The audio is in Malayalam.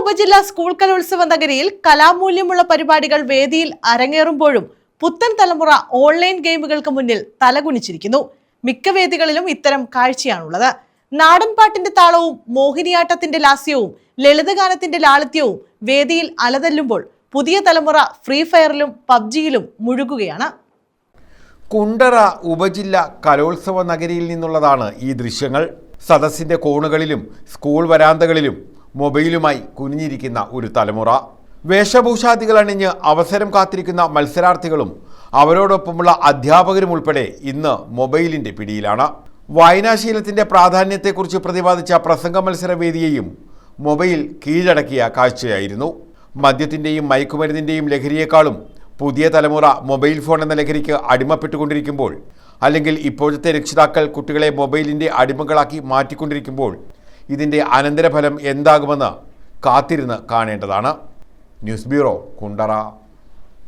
ഉപജില്ലാ സ്കൂൾ കലോത്സവ നഗരിയിൽ കലാമൂല്യമുള്ള പരിപാടികൾ വേദിയിൽ അരങ്ങേറുമ്പോഴും പുത്തൻ തലമുറ ഓൺലൈൻ ഗെയിമുകൾക്ക് മുന്നിൽ തലകുനിച്ചിരിക്കുന്നു. മിക്ക വേദികളിലും ഇത്തരം കാഴ്ചയാണുള്ളത്. നാടൻപാട്ടിന്റെ താളവും മോഹിനിയാട്ടത്തിന്റെ ലാസ്യവും ലളിതഗാനത്തിന്റെ ലാളിത്യവും വേദിയിൽ അലതല്ലുമ്പോൾ പുതിയ തലമുറ ഫ്രീ ഫയറിലും പബ്ജിയിലും മുഴുകുകയാണ്. കുണ്ടറ ഉപജില്ല കലോത്സവ നഗരിയിൽ നിന്നുള്ളതാണ് ഈ ദൃശ്യങ്ങൾ. സദസ്സിന്റെ കോണുകളിലും സ്കൂൾ വരാന്തകളിലും മൊബൈലുമായി കുനിഞ്ഞിരിക്കുന്ന ഒരു തലമുറ. വേഷഭൂഷാദികൾ അണിഞ്ഞ് അവസരം കാത്തിരിക്കുന്ന മത്സരാർത്ഥികളും അവരോടൊപ്പമുള്ള അധ്യാപകരും ഉൾപ്പെടെ ഇന്ന് മൊബൈലിന്റെ പിടിയിലാണ്. വായനാശീലത്തിന്റെ പ്രാധാന്യത്തെക്കുറിച്ച് പ്രതിപാദിച്ച പ്രസംഗ മത്സരവേദിയെയും മൊബൈൽ കീഴടക്കിയ കാഴ്ചയായിരുന്നു. മദ്യത്തിന്റെയും മയക്കുമരുന്നിന്റെയും ലഹരിയേക്കാളും പുതിയ തലമുറ മൊബൈൽ ഫോൺ എന്ന ലഹരിക്ക് അടിമപ്പെട്ടുകൊണ്ടിരിക്കുമ്പോൾ അല്ലെങ്കിൽ ഇപ്പോഴത്തെ രക്ഷിതാക്കൾ കുട്ടികളെ മൊബൈലിന്റെ അടിമകളാക്കി മാറ്റിക്കൊണ്ടിരിക്കുമ്പോൾ ഇതിന്റെ അനന്തരഫലം എന്താകുമെന്ന് കാത്തിരുന്ന് കാണേണ്ടതാണ്. News bureau Kundara.